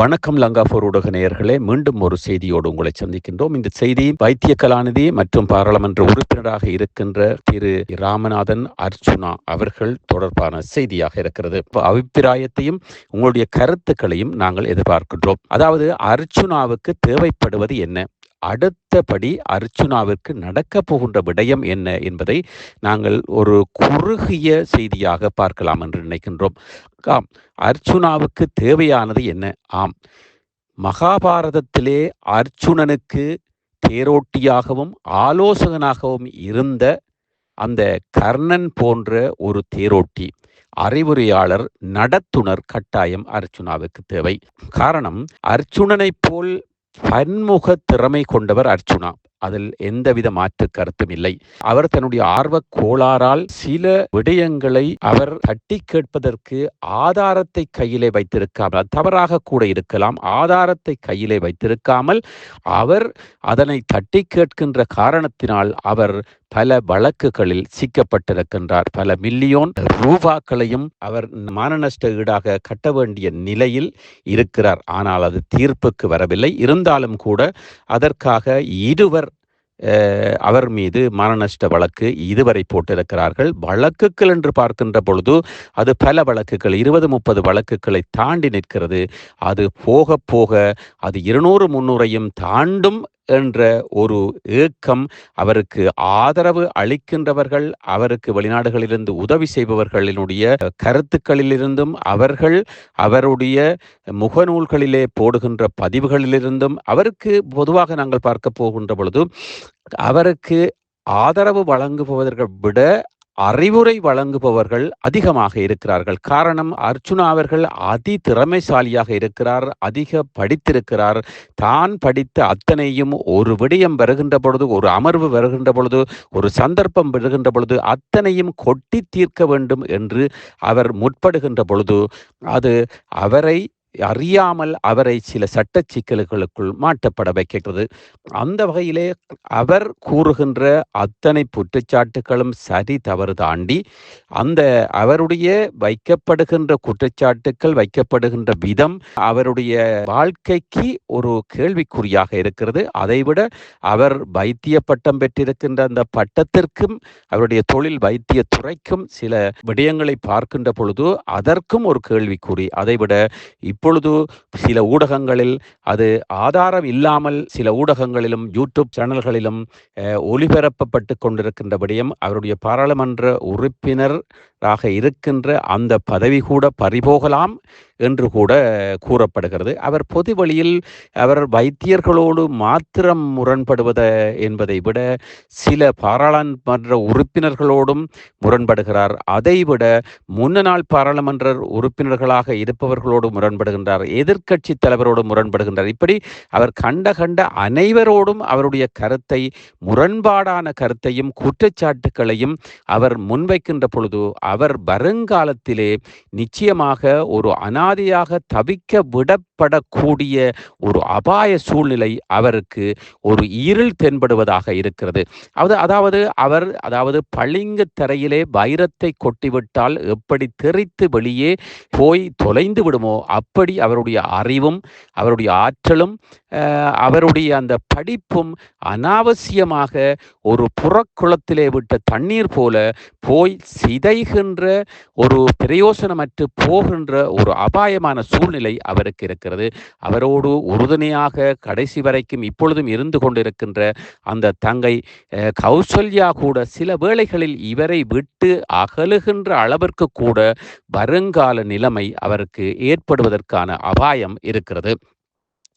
வணக்கம் லங்காபூர் ஊடக நேயர்களே மீண்டும் ஒரு செய்தியோடு உங்களை சந்திக்கின்றோம். இந்த செய்தி வைத்திய கலாநிதி மற்றும் பாராளுமன்ற உறுப்பினராக இருக்கின்ற திரு ராமநாதன் அர்ச்சுனா அவர்கள் தொடர்பான செய்தியாக இருக்கிறது. அபிப்பிராயத்தையும் உங்களுடைய கருத்துக்களையும் நாங்கள் எதிர்பார்க்கின்றோம். அதாவது அர்ச்சுனாவுக்கு தேவைப்படுவது என்ன? அடுத்தபடி அர்ச்சுனாவிற்கு நடக்க போகின்ற விடயம் என்ன என்பதை நாங்கள் ஒரு குறுகிய செய்தியாக பார்க்கலாம் என்று நினைக்கின்றோம். ஆம் அர்ச்சுனாவுக்கு தேவையானது என்ன? ஆம் மகாபாரதத்திலே அர்ச்சுனனுக்கு தேரோட்டியாகவும் ஆலோசகனாகவும் இருந்த அந்த கர்ணன் போன்ற ஒரு தேரோட்டி அறிவுரையாளர் நடத்துனர் கட்டாயம் அர்ச்சுனாவுக்கு தேவை. காரணம் அர்ச்சுனனைப் போல் பன்முக திறமை கொண்டவர் அர்ச்சுனா அதில் எந்தவித மாற்று கருத்தும் இல்லை. அவர் தன்னுடைய ஆர்வ கோளாறால் சில விடயங்களை அவர் தட்டி கேட்பதற்கு ஆதாரத்தை கையிலே வைத்திருக்காமல் தவறாக கூட இருக்கலாம் ஆதாரத்தை கையிலே வைத்திருக்காமல் அவர் அதனை தட்டி கேட்கின்ற காரணத்தினால் அவர் பல வழக்குகளில் சிக்கப்பட்டிருக்கின்றார். பல மில்லியோன் ரூபாக்களையும் அவர் மானநஷ்ட ஈடாக கட்ட வேண்டிய நிலையில் இருக்கிறார். ஆனால் அது தீர்ப்புக்கு வரவில்லை. இருந்தாலும் கூட அதற்காக இருவர் அவர் மீது மரணஷ்ட வழக்கு இதுவரை போட்டிருக்கிறார்கள். வழக்குகள் என்று பார்க்கின்ற பொழுது அது பல வழக்குகள் இருபது முப்பது வழக்குகளை தாண்டி நிற்கிறது. அது போக போக அது இருநூறு முன்னூறையும் தாண்டும் என்ற ஒரு ஏக்கம் அவருக்கு ஆதரவு அளிக்கின்றவர்கள் அவருக்கு வெளிநாடுகளிலிருந்து உதவி செய்பவர்களினுடைய கருத்துக்களிலிருந்தும் அவர்கள் அவருடைய முகநூல்களிலே போடுகின்ற பதிவுகளிலிருந்தும் அவருக்கு பொதுவாக நாங்கள் பார்க்க போகின்ற பொழுது அவருக்கு ஆதரவு வழங்குபவர்கள் விட அறிவுரை வழங்குபவர்கள் அதிகமாக இருக்கிறார்கள். காரணம் அர்ஜுனா அவர்கள் அதி திறமைசாலியாக இருக்கிறார் அதிக படித்திருக்கிறார். தான் படித்த அத்தனையும் ஒரு விடயம் வருகின்ற பொழுது ஒரு அமர்வு வருகின்ற பொழுது ஒரு சந்தர்ப்பம் வருகின்ற பொழுது அத்தனையும் கொட்டி தீர்க்க வேண்டும் என்று அவர் முற்படுகின்ற பொழுது அது அவரை அறியாமல் அவரை சில சட்ட சிக்கல்களுக்குள் மாட்டப்பட வைக்கின்றது. அந்த வகையிலே அவர் கூறுகின்ற அத்தனை குற்றச்சாட்டுகளும் சரி தவறு தாண்டி அந்த அவருடைய வைக்கப்படுகின்ற குற்றச்சாட்டுக்கள் வைக்கப்படுகின்ற விதம் அவருடைய வாழ்க்கைக்கு ஒரு கேள்விக்குறியாக இருக்கிறது. அதைவிட அவர் வைத்திய பட்டம் பெற்றிருக்கின்ற அந்த பட்டத்திற்கும் அவருடைய தொழில் வைத்திய துறைக்கும் சில விடயங்களை பார்க்கின்ற பொழுது அதற்கும் ஒரு கேள்விக்குறி. அதைவிட இப்பொழுது சில ஊடகங்களில் அது ஆதாரம் இல்லாமல் சில ஊடகங்களிலும் யூடியூப் சேனல்களிலும் ஒளிபரப்பப்பட்டு கொண்டிருக்கின்ற விடயம் அவருடைய பாராளுமன்ற உறுப்பினர் ஆக இருக்கின்ற அந்த பதவி கூட பறிபோகலாம் என்று கூட கூறப்படுகிறது. அவர் பொது வழியில் அவர் வைத்தியர்களோடு மாத்திரம் முரண்படுவத என்பதை விட சில பாராளுமன்ற உறுப்பினர்களோடும் முரண்படுகிறார். அதைவிட முன்னநாள் பாராளுமன்ற உறுப்பினர்களாக இருப்பவர்களோடு முரண்படுகின்றார். எதிர்க்கட்சி தலைவரோடு முரண்படுகின்றார். இப்படி அவர் கண்ட கண்ட அனைவரோடும் அவருடைய கருத்தை முரண்பாடான கருத்தையும் குற்றச்சாட்டுகளையும் அவர் முன்வைக்கின்ற பொழுது அவர் வருங்காலத்திலே நிச்சயமாக ஒரு அனாதையாக தவிக்க விடப்படக்கூடிய ஒரு அபாய சூழ்நிலை அவருக்கு ஒரு இருள் தென்படுவதாக இருக்கிறது. அது அதாவது அவர் அதாவது பளிங்கு தரையிலே வைரத்தை கொட்டிவிட்டால் எப்படி தெரித்து வெளியே போய் தொலைந்து விடுமோ அப்படி அவருடைய அறிவும் அவருடைய ஆற்றலும் அவருடைய அந்த படிப்பும் அனாவசியமாக ஒரு புறக்குளத்திலே விட்ட தண்ணீர் போல போய் சிதைகின்ற ஒரு பிரயோசனமற்று போகின்ற ஒரு அபாயமான சூழ்நிலை அவருக்கு இருக்கிறது. அவரோடு உறுதுணையாக கடைசி வரைக்கும் இப்பொழுதும் இருந்து கொண்டிருக்கின்ற அந்த தங்கை கௌசல்யா கூட சில வேளைகளில் இவரை விட்டு அகலுகின்ற அளவிற்கு கூட வருங்கால நிலைமை அவருக்கு ஏற்படுவதற்கான அபாயம் இருக்கிறது.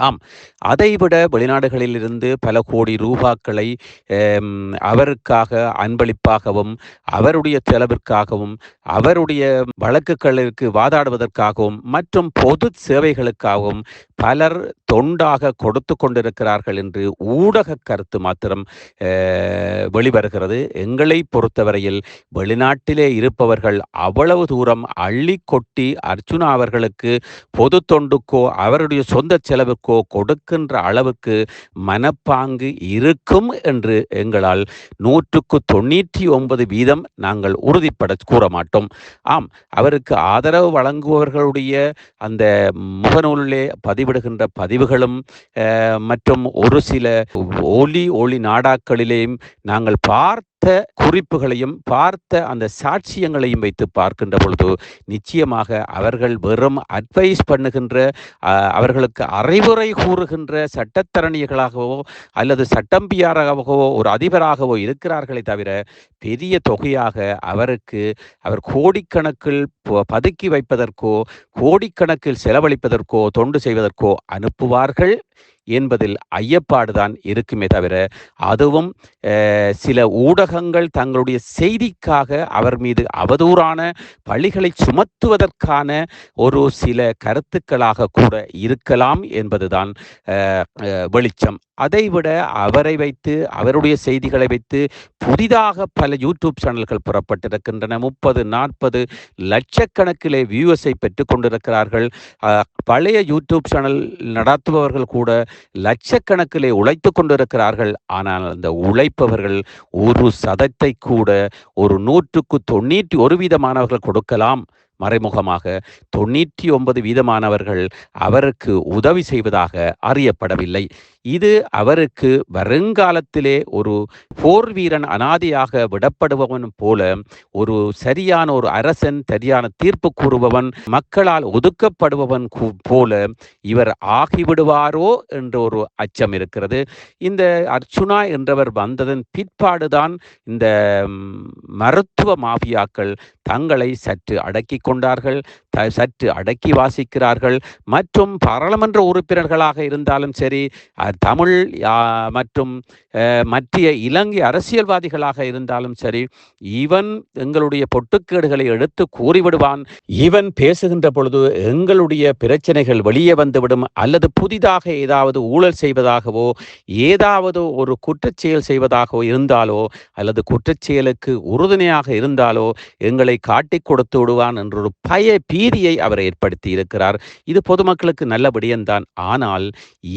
ஆம். அதைவிட வெளிநாடுகளில் இருந்து பல கோடி ரூபாக்களை அவருக்காக அன்பளிப்பாகவும் அவருடைய செலவிற்காகவும் அவருடைய வழக்குகளுக்கு வாதாடுவதற்காகவும் மற்றும் பொது சேவைகளுக்காகவும் பலர் தொண்டாக கொடுத்து கொண்டிருக்கிறார்கள் என்று ஊடக கருத்து மாத்திரம் வெளிவருகிறது. எங்களை பொறுத்தவரையில் வெளிநாட்டிலே இருப்பவர்கள் அவ்வளவு தூரம் அள்ளி கொட்டி அர்ச்சுனா அவர்களுக்கு பொது தொண்டுக்கோ அவருடைய சொந்த செலவுக்கோ கொடுக்கின்ற அளவுக்கு மனப்பாங்கு இருக்கும் என்று எங்களால் நூற்றுக்கு தொண்ணூற்றி ஒன்பது வீதம் நாங்கள் உறுதிப்பட கூற மாட்டோம். ஆம் அவருக்கு ஆதரவு வழங்குபவர்களுடைய அந்த முகநூலிலே பதிவிடுகின்ற பதிவுகளும் மற்றும் ஒரு சில ஒலி ஒளி நாடாக்களிலேயும் நாங்கள் பார்த்த குறிப்புகளையும் பார்த்த அந்த சாட்சியங்களையும் வைத்து பார்க்கின்ற பொழுது நிச்சயமாக அவர்கள் வெறும் அட்வைஸ் பண்ணுகின்ற அவர்களுக்கு அறிவுரை கூறுகின்ற சட்டத்தரணிகளாகவோ அல்லது சட்டம்பியாராகவோ ஒரு அதிபராகவோ இருக்கிறார்களே தவிர பெரிய தொகையாக அவருக்கு அவர் கோடிக்கணக்கில் பதுக்கி வைப்பதற்கோ கோடிக்கணக்கில் செலவழிப்பதற்கோ தொண்டு செய்வதற்கோ அனுப்புவார்கள். என்பதில் ஐயப்பாடுதான் இருக்குமே தவிர அதுவும் சில ஊடகங்கள் தங்களுடைய செய்திக்காக அவர் மீது அவதூறான பழிகளை சுமத்துவதற்கான ஒரு சில கருத்துக்களாக கூட இருக்கலாம் என்பதுதான் வெளிச்சம். அதைவிட அவரை வைத்து அவருடைய செய்திகளை வைத்து புதிதாக பல யூடியூப் சேனல்கள் புறப்பட்டிருக்கின்றன. முப்பது நாற்பது லட்சக்கணக்கிலே வியூவர்ஸை பெற்று கொண்டிருக்கிறார்கள். பழைய யூடியூப் சேனல் நடத்துபவர்கள் கூட லட்சக்கணக்கிலே உழைத்து கொண்டிருக்கிறார்கள். ஆனால் அந்த உழைப்பவர்கள் ஒரு சதத்தை கூட ஒரு நூற்றுக்கு தொண்ணூற்றி ஒரு வீதமானவர்கள் கொடுக்கலாம். மறைமுகமாக தொண்ணூற்றி ஒன்பது வீதமானவர்கள் அவருக்கு உதவி செய்வதாக அறியப்படவில்லை. இது அவருக்கு வருங்காலத்திலே ஒரு போர் வீரன் அனாதியாக விடப்படுபவன் போல ஒரு சரியான ஒரு அரசன் சரியான தீர்ப்பு கூறுபவன் மக்களால் ஒதுக்கப்படுபவன் போல இவர் ஆகிவிடுவாரோ என்ற ஒரு அச்சம் இருக்கிறது. இந்த அர்ச்சுனா என்றவர் வந்ததன் பிற்பாடுதான் இந்த மருத்துவ மாஃபியாக்கள் தங்களை சற்று அடக்கி கொண்டார்கள் த சற்று அடக்கி வாசிக்கிறார்கள். மற்றும் பாராளுமன்ற உறுப்பினர்களாக இருந்தாலும் சரி தமிழ் மற்றும் மற்றைய இலங்கை அரசியல்வாதிகளாக இருந்தாலும் சரி இவன் எங்களுடைய பொட்டுக்கேடுகளை எடுத்து கூறிவிடுவான். இவன் பேசுகின்ற பொழுது எங்களுடைய பிரச்சனைகள் வெளியே வந்துவிடும் அல்லது புதிதாக ஏதாவது ஊழல் செய்வதாகவோ ஏதாவது ஒரு குற்றச்செயல் செய்வதாகவோ இருந்தாலோ அல்லது குற்றச்செயலுக்கு உறுதுணையாக இருந்தாலோ எங்களை காட்டிக் கொடுத்து விடுவான் என்ற ஒரு பய பீதியை அவர் ஏற்படுத்தி இருக்கிறார். இது பொதுமக்களுக்கு நல்ல விடயம்தான். ஆனால்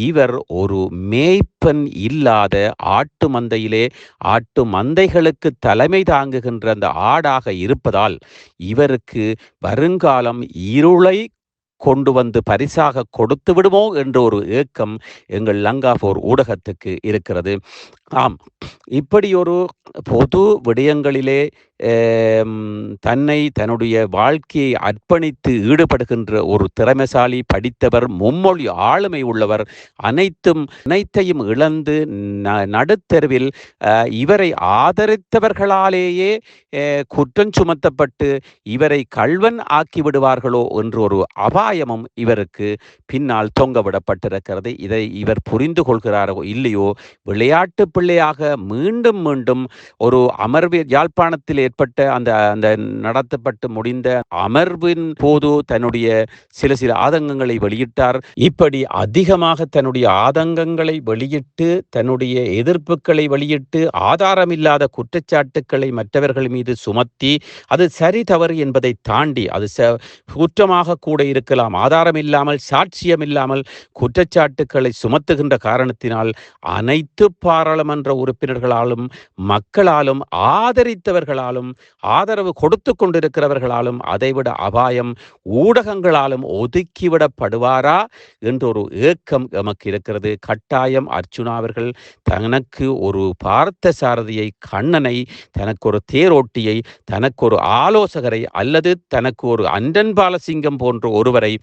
இவர் ஒரு மேய்ப்பன் இல்லாத ஆட்டு மந்தையிலே ஆட்டு மந்தைகளுக்கு தலைமை தாங்குகின்ற அந்த ஆடாக இருப்பதால் இவருக்கு வருங்காலம் இருளை கொண்டு வந்து பரிசாக கொடுத்து விடுமோ என்ற ஒரு ஏக்கம் எங்கள் லங்காபோர் ஊடகத்துக்கு இருக்கிறது. ஆம். இப்படி ஒரு பொது விடயங்களிலே தன்னை தன்னுடைய வாழ்க்கையை அர்ப்பணித்து ஈடுபடுகின்ற ஒரு திறமைசாலி படித்தவர் மும்மொழி ஆளுமை உள்ளவர் அனைத்தும் அனைத்தையும் இழந்து நடுத்தருவில் இவரை ஆதரித்தவர்களாலேயே குற்றம் சுமத்தப்பட்டு இவரை கல்வன் ஆக்கி விடுவார்களோ என்று ஒரு அபாயமும் இவருக்கு பின்னால் தொங்கவிடப்பட்டிருக்கிறது இதை இவர் புரிந்து கொள்கிறாரோ இல்லையோ விளையாட்டு பிள்ளையாக மீண்டும் மீண்டும் ஒரு அமர்வு யாழ்ப்பாணத்தில் ஏற்பட்ட அந்த அந்த நடத்தப்பட்டு முடிந்த அமர்வின் போது தன்னுடைய சில சில ஆதங்கங்களை வெளியிட்டார். இப்படி அதிகமாக தன்னுடைய ஆதங்கங்களை வெளியிட்டு தன்னுடைய எதிர்ப்புகளை வெளியிட்டு ஆதாரமில்லாத குற்றச்சாட்டுக்களை மற்றவர்கள் மீது சுமத்தி அது சரி தவறு என்பதை தாண்டி அது குற்றமாக கூட இருக்கலாம் ஆதாரம் இல்லாமல் சாட்சியம் இல்லாமல் குற்றச்சாட்டுக்களை சுமத்துகின்ற காரணத்தினால் அனைத்து பாராளுமன்ற உறுப்பினர்களாலும் மக்களாலும் ஆதரித்தவர்களாலும் ஆதரவு கொடுத்து கொண்டிருக்கிறவர்களாலும் அதைவிட அபாயம் ஊடகங்களாலும் ஒதுக்கிவிடப்படுவாரா என்ற ஒரு ஏக்கம் எமக்கு இருக்கிறது. கட்டாயம் அர்ச்சுனா அவர்கள் தனக்கு ஒரு பார்த்த சாரதியை கண்ணனை தனக்கு ஒரு தேரோட்டியை தனக்கு ஒரு ஆலோசகரை அல்லது தனக்கு ஒரு அண்டன் பாலசிங்கம் போன்ற ஒருவரை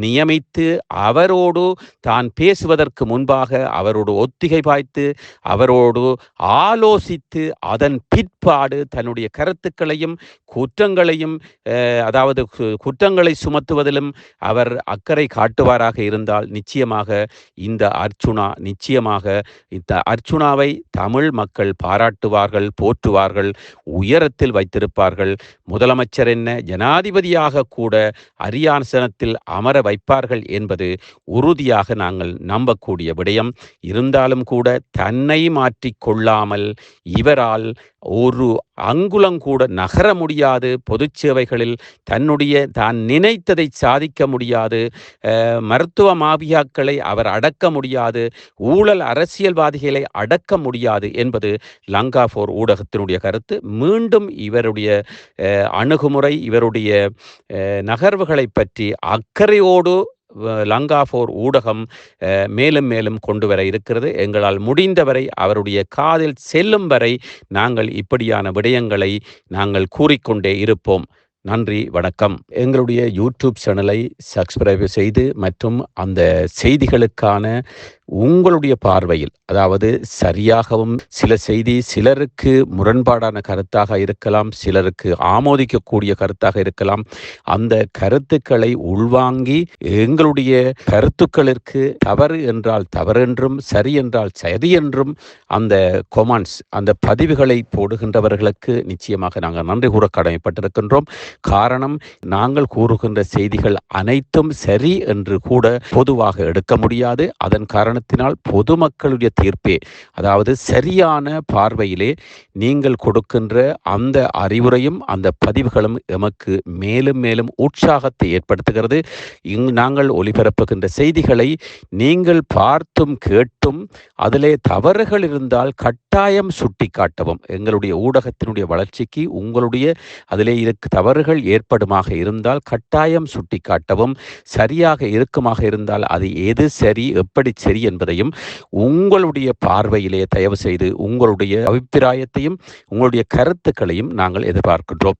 நியமித்து அவரோடு தான் பேசுவதற்கு முன்பாக அவரோடு ஒத்திகை பாய்த்து அவர் அவரோடு ஆலோசித்து அதன் பிற்பாடு தன்னுடைய கருத்துக்களையும் குற்றங்களையும் அதாவது குற்றங்களை சுமத்துவதிலும் அவர் அக்கறை காட்டுவாராக இருந்தால் நிச்சயமாக இந்த அர்ச்சுனா நிச்சயமாக இந்த அர்ச்சுனாவை தமிழ் மக்கள் பாராட்டுவார்கள் போற்றுவார்கள் உயரத்தில் வைத்திருப்பார்கள். முதலமைச்சர் என்ன? ஜனாதிபதியாக கூட அரியாசனத்தில் அமர வைப்பார்கள் என்பது உறுதியாக நாங்கள் நம்பக்கூடிய விடயம். இருந்தாலும் கூட தன்னை மாற்றிக் கொள்ளாமல் இவரால் ஒரு அங்குலங்கூட நகர முடியாது. பொது சேவைகளில் தன்னுடைய தான் நினைத்ததை சாதிக்க முடியாது. மருத்துவ மாபியாக்களை அவர் அடக்க முடியாது. ஊழல் அரசியல்வாதிகளை அடக்க முடியாது என்பது லங்கா போர் ஊடகத்தினுடைய கருத்து. மீண்டும் இவருடைய அணுகுமுறை இவருடைய நகர்வுகளை பற்றி அக்கறையோடு லங்கா போர் ஊடகம் மேலும் மேலும் கொண்டு வர இருக்கிறது. எங்களால் முடிந்தவரை அவருடைய காதில் செல்லும் வரை நாங்கள் இப்படியான விடயங்களை நாங்கள் கூறிக்கொண்டே இருப்போம். நன்றி வணக்கம். எங்களுடைய யூடியூப் சேனலை சப்ஸ்கிரைப் செய்து மற்றும் அந்த செய்திகளுக்கான உங்களுடைய பார்வையில் அதாவது சரியாகவும் சில செய்தி சிலருக்கு முரண்பாடான கருத்தாக இருக்கலாம் சிலருக்கு ஆமோதிக்கக்கூடிய கருத்தாக இருக்கலாம் அந்த கருத்துக்களை உள்வாங்கி எங்களுடைய கருத்துக்களிற்கு தவறு என்றால் தவறு என்றும் சரி என்றால் சரி என்றும் அந்த கொமான்ஸ் அந்த பதிவுகளை போடுகின்றவர்களுக்கு நிச்சயமாக நாங்கள் நன்றி கூற கடமைப்பட்டிருக்கின்றோம். காரணம் நாங்கள் கூறுகின்ற செய்திகள் அனைத்தும் சரி என்று கூட பொதுவாக எடுக்க முடியாது. அதன் காரணம் காரணத்தினால் பொதுமக்களுடைய தீர்ப்பே. அதாவது சரியான பார்வையிலே நீங்கள் கொடுக்கின்ற அந்த அறிவுரையும் அந்த பதிவுகளும் எமக்கு மேலும் மேலும் உற்சாகத்தை ஏற்படுத்துகிறது. இங் நாங்கள் ஒளிபரப்புகின்ற செய்திகளை நீங்கள் பார்த்தும் கேட்டும் அதிலே தவறுகள் இருந்தால் கட்டாயம் சுட்டி காட்டவும் எங்களுடைய ஊடகத்தினுடைய வளர்ச்சிக்கு உங்களுடைய அதிலே இருக்கு தவறுகள் ஏற்படுமாக இருந்தால் கட்டாயம் சுட்டி காட்டவும் சரியாக இருக்குமாக இருந்தால் அது எது சரி எப்படி சரி என்பதையும் உங்களுடைய பார்வையிலே தயவு செய்து உங்களுடைய அபிப்பிராயத்தையும் உங்களுடைய கருத்துக்களையும் நாங்கள் எதிர்பார்க்கின்றோம்.